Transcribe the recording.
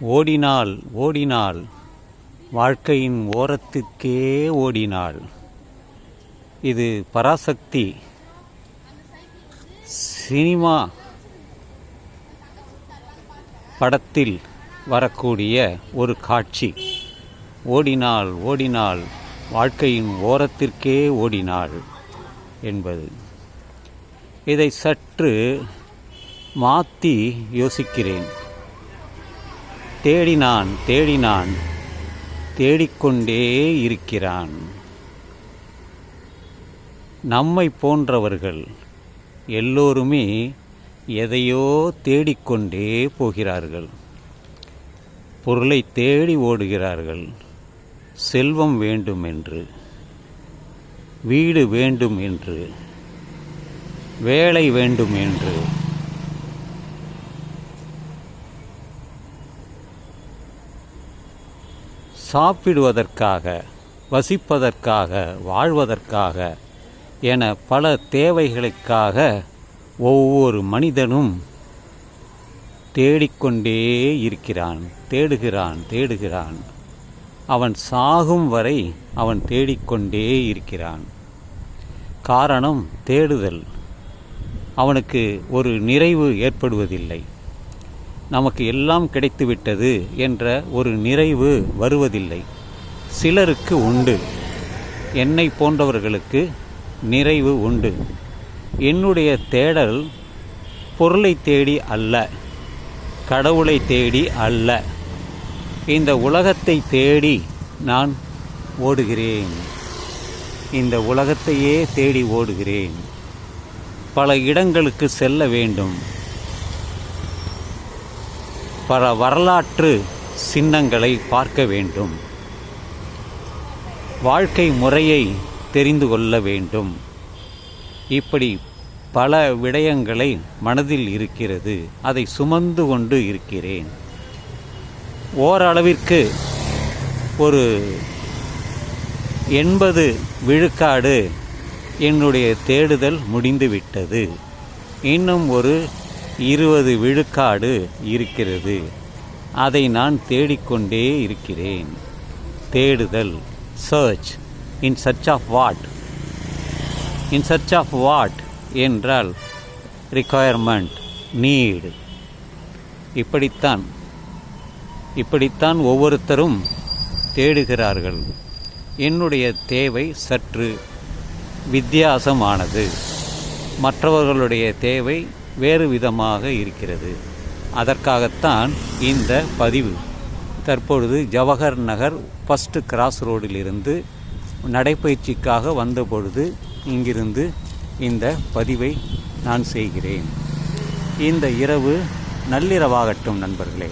ஓடினாள் ஓடினாள் வாழ்க்கையின் ஓரத்துக்கே ஓடினாள் இது பராசக்தி. சினிமா படத்தில் வரக்கூடிய ஒரு காட்சி. ஓடினாள் ஓடினாள் வாழ்க்கையின் ஓரத்திற்கே ஓடினாள் என்பது. இதை சற்று மாற்றி யோசிக்கிறேன். தேடினான் தேடினான். தேடிக்கொண்டே இருக்கிறான். நம்மை போன்றவர்கள் எல்லோருமே எதையோ தேடிக்கொண்டே போகிறார்கள். பொருளை தேடி ஓடுகிறார்கள். செல்வம் வேண்டும் என்று வீடு வேண்டும் என்று வேலை வேண்டும் என்று சாப்பிடுவதற்காக வசிப்பதற்காக வாழ்வதற்காக என பல தேவைகளுக்காக ஒவ்வொரு மனிதனும் தேடிக்கொண்டே இருக்கிறான் தேடுகிறான் தேடுகிறான். அவன் சாகும் வரை அவன் தேடிக்கொண்டே இருக்கிறான். காரணம் தேடுதல். அவனுக்கு ஒரு நிறைவு ஏற்படுவதில்லை. நமக்கு எல்லாம் கிடைத்துவிட்டது என்ற ஒரு நிறைவு வருவதில்லை. சிலருக்கு உண்டு. என்னை போன்றவர்களுக்கு நிறைவு உண்டு. என்னுடைய தேடல் பொருளை தேடி அல்ல கடவுளை தேடி அல்ல. இந்த உலகத்தை தேடி நான் ஓடுகிறேன். இந்த உலகத்தையே தேடி ஓடுகிறேன். பல இடங்களுக்கு செல்ல வேண்டும். பல வரலாற்று சின்னங்களை பார்க்க வேண்டும். வாழ்க்கை முறையை தெரிந்து கொள்ள வேண்டும். இப்படி பல விடயங்களை மனதில் இருக்கிறது. அதை சுமந்து கொண்டு இருக்கிறேன். ஓரளவிற்கு ஒரு எண்பது விழுக்காடு என்னுடைய தேடுதல் முடிந்துவிட்டது. இன்னும் ஒரு இருபது விழுக்காடு இருக்கிறது. அதை நான் தேடிக்கொண்டே இருக்கிறேன். தேடுதல் search in search of what in search of what என்றால் ரிக்குயர்மெண்ட் நீடு இப்படித்தான் இப்படித்தான் ஒவ்வொருத்தரும் தேடுகிறார்கள். என்னுடைய தேவை சற்று வித்தியாசமானது. மற்றவர்களுடைய தேவை வேறு விதமாக இருக்கிறது. அதற்காகத்தான் இந்த பதிவு. தற்பொழுது ஜவஹர் நகர் ஃபஸ்ட்டு கிராஸ் ரோடிலிருந்து நடைப்பயிற்சிக்காக வந்தபொழுது இங்கிருந்து இந்த பதிவை நான் செய்கிறேன். இந்த இரவு நள்ளிரவாகட்டும் நண்பர்களே.